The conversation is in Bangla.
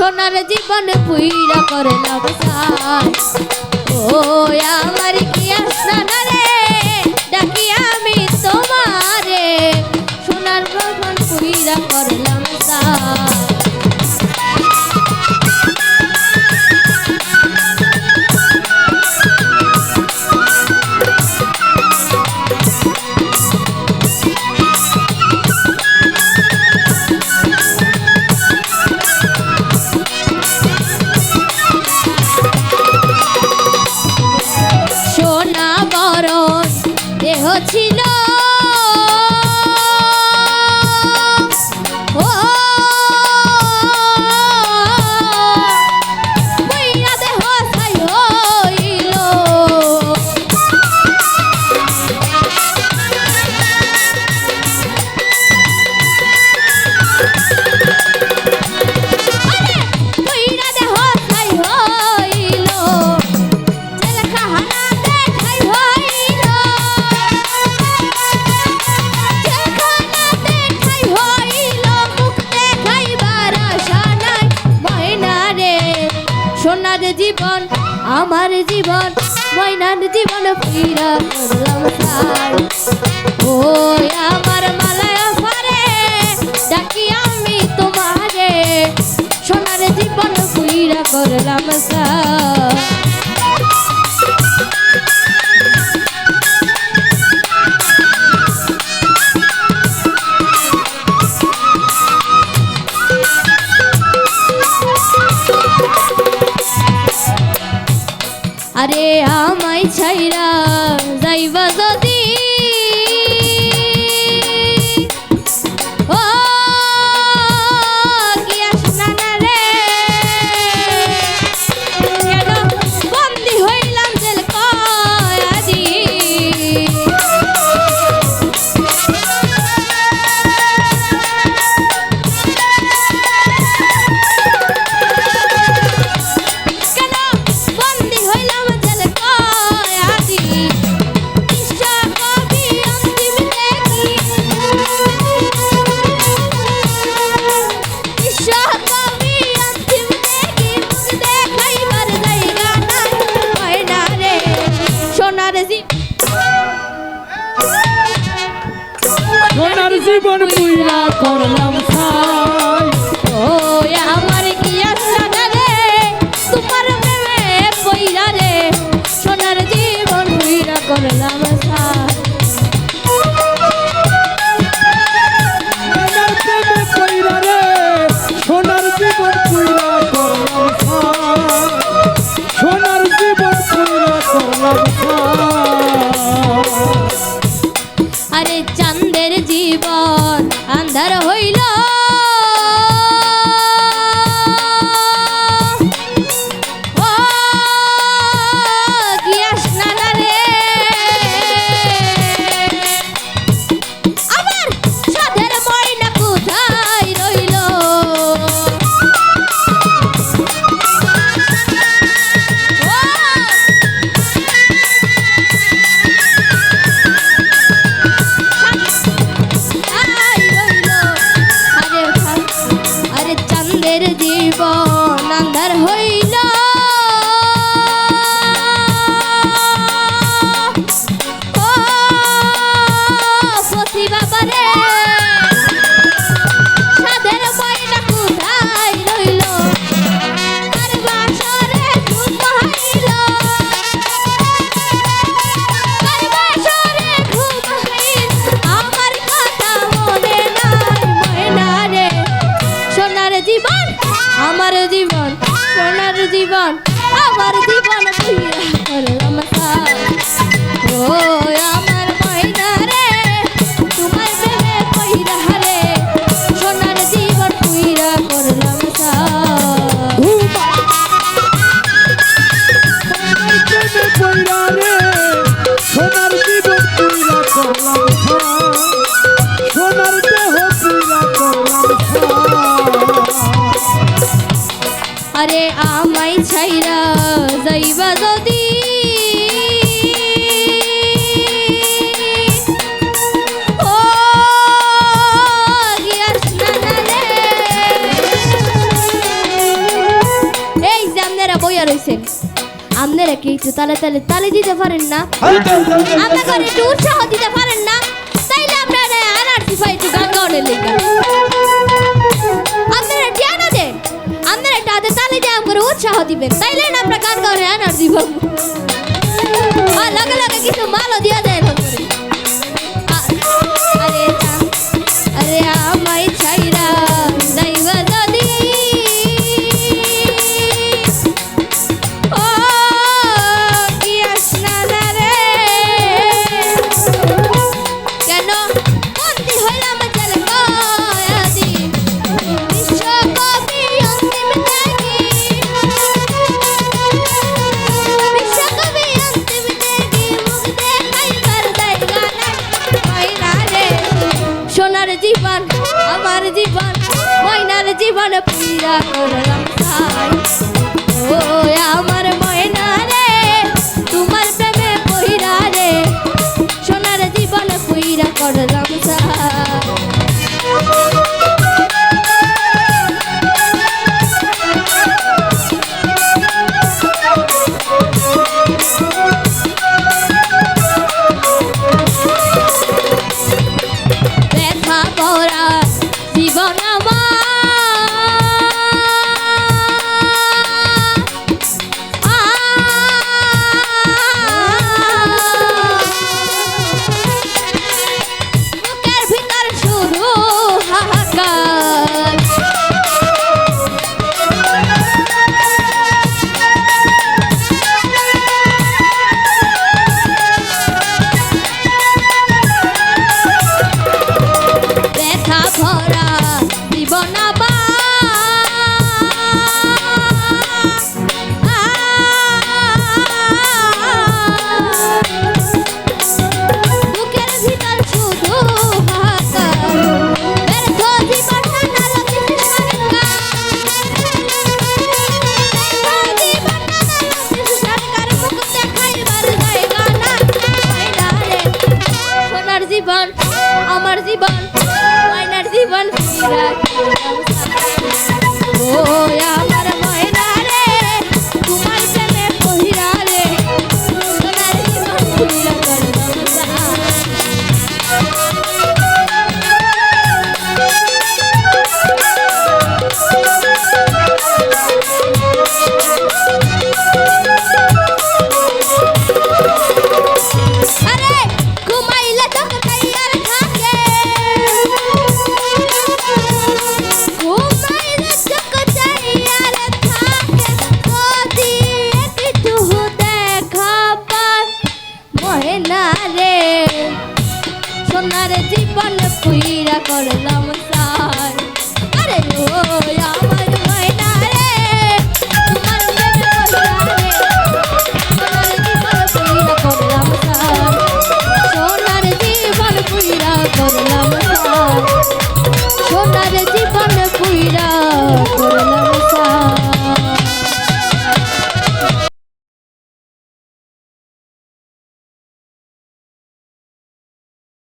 সোনার জীবন পুইরা করে লাভ ও আমার কি আশা? দেহ ছিল জীবন, আমার জীবন, ময়নার জীবন ফিরা করলাম ও আমার মালায়া ফারে ডাকি আমি তোমারে, সোনার জীবন ফিরা করলাম সার আরে আমায় ছাইরা যাইবা জীবন পুইরা করলাম সা হইলা long. একটু তালে তালে তালে দিতে পারেন না। আমরা করে একটু উৎসাহ দিতে পারেন না তাইলে আপনারা এনার্জি পাই একটু গান গাওয়ানোর লেগে। আপনারা জ্ঞান দেন আপনারা একটু হাতে তালে দিয়ে করে উৎসাহ দিবেন তাইলে আমরা গান গাওয়ানোর এনার্জি পাবো। আর লগে লগে কিছু মালও দিয়ে দেন corazón. করলাম